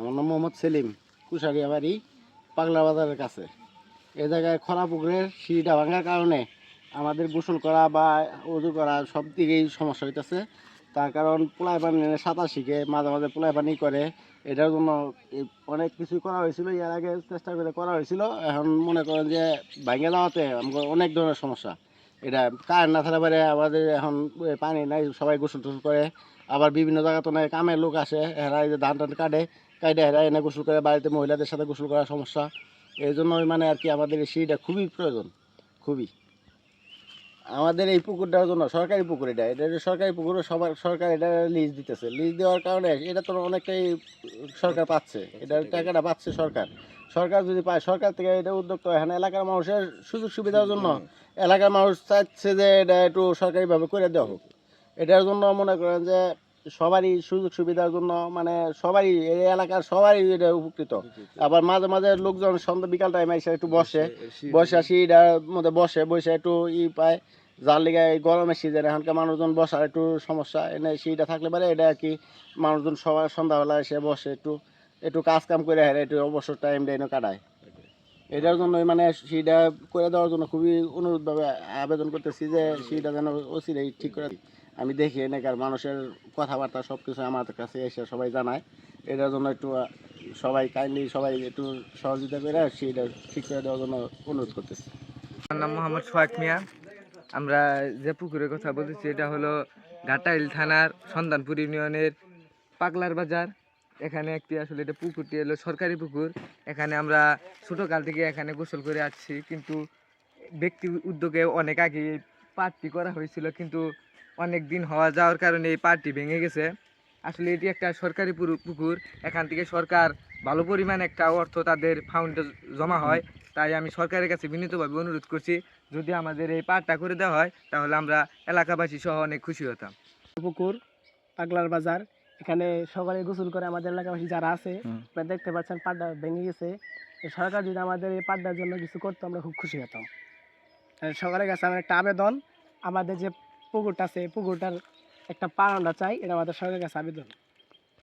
আমার নাম মোহাম্মদ সেলিম কুশারিয়া বাড়ি পাগলা বাজারের কাছে। এ জায়গায় খরা পুকুরের সিঁড়িটা ভাঙার কারণে আমাদের গোসল করা বা উজু করা সব দিকেই সমস্যা হইতেছে। তার কারণ পোলাই পানি সাঁতার শিখে, মাঝে মাঝে পোলাই পানি করে। এটার জন্য অনেক কিছু করা হয়েছিল, এর আগে চেষ্টা করে করা হয়েছিল। এখন মনে করেন যে ভাঙে যাওয়াতে আমাকে অনেক ধরনের সমস্যা। এটা কারেন্ট না থাকলে পারে আমাদের এখন পানি নাই, সবাই গোসল টোসল করে। আবার বিভিন্ন জায়গা তো নাই কামের লোক আসে, এরা এই যে ধান টান কাটে কাটে এরা এনে গোসল করে, বাড়িতে মহিলাদের সাথে গোসল করার সমস্যা। এই জন্য মানে আর কি আমাদের এই সিঁড়িটা খুবই প্রয়োজন, খুবই। আমাদের এই পুকুরটার জন্য সরকারি পুকুর এটা এটা সরকারি পুকুর সবার সরকার এটা লিজ দিতেছে। লিজ দেওয়ার কারণে এটা তো অনেকটাই সরকার পাচ্ছে এটার টাকাটা পাচ্ছে সরকার। সরকার যদি পায় সরকার থেকে এটা উদ্যোগ তো এখানে এলাকার মানুষের সুযোগ সুবিধার জন্য এলাকার মানুষ চাচ্ছে যে এটা একটু সরকারিভাবে করে দেওয়া হোক। এটার জন্য মনে করেন যে সবারই সুযোগ সুবিধার জন্য মানে সবারই এই এলাকার সবারই এটা উপকৃত। আবার মাঝে মাঝে লোকজন সন্ধ্যা বিকাল টাইমে এসে একটু বসে বসে আসি এটার মধ্যে বসে বসে একটু ই পায়। যার লিগে এই গরমের সিজন এখানকার মানুষজন বসার একটু সমস্যা। এনে সেইটা থাকলে পারে এটা আর কি মানুষজন সবার সন্ধ্যাবেলা এসে বসে একটু একটু কাজ কাম করে হেরে একটু অবসর টাইমটা এনে কাটায়। এটার জন্য মানে সেইটা করে দেওয়ার জন্য খুবই অনুরোধভাবে আবেদন করতেছি যে সেইটা যেন অচিরেই ঠিক করে আমি দেখি এনেকার মানুষের কথাবার্তা সব কিছু আমার কাছে এসে সবাই জানায়। এটার জন্য একটু সবাই কাইন্ডলি সবাই একটু সহযোগিতা করে সেইটা ঠিক করে দেওয়ার জন্য অনুরোধ করতেছি। আমার নাম মোহাম্মদ সোহাগ মিয়া। আমরা যে পুকুরের কথা বলতেছি, এটা হলো ঘাটাইল থানার সন্ধানপুর ইউনিয়নের পাগলার বাজার। এখানে একটি আসলে এটা পুকুরটি হলো সরকারি পুকুর। এখানে আমরা ছোটোকাল থেকে এখানে গোসল করে আসছি, কিন্তু ব্যক্তি উদ্যোগে অনেক আগে এই করা হয়েছিল, কিন্তু অনেক দিন হওয়া যাওয়ার কারণে এই পার্কটি ভেঙে গেছে। আসলে এটি একটা সরকারি পুকুর এখান থেকে সরকার ভালো পরিমাণ একটা অর্থ তাদের ফাউন্ডে জমা হয়। তাই আমি সরকারের কাছে বিনীতভাবে অনুরোধ করছি যদি আমাদের এই পার্কটা করে দেওয়া হয় তাহলে আমরা এলাকাবাসী সহ অনেক খুশি হতাম। পুকুর পাগলার বাজার এখানে সকালে গোসল করে আমাদের এলাকাবাসী যারা আছে আপনারা দেখতে পাচ্ছেন পাড্ডা ভেঙে গেছে। সরকার যদি আমাদের এই পাড্ডার জন্য কিছু করতো আমরা খুব খুশি হতাম। সরকারের কাছে আমার একটা আবেদন আমাদের যে পুকুরটা আছে পুকুরটার একটা পালনটা চাই এটা আমাদের সরকারের কাছে আবেদন।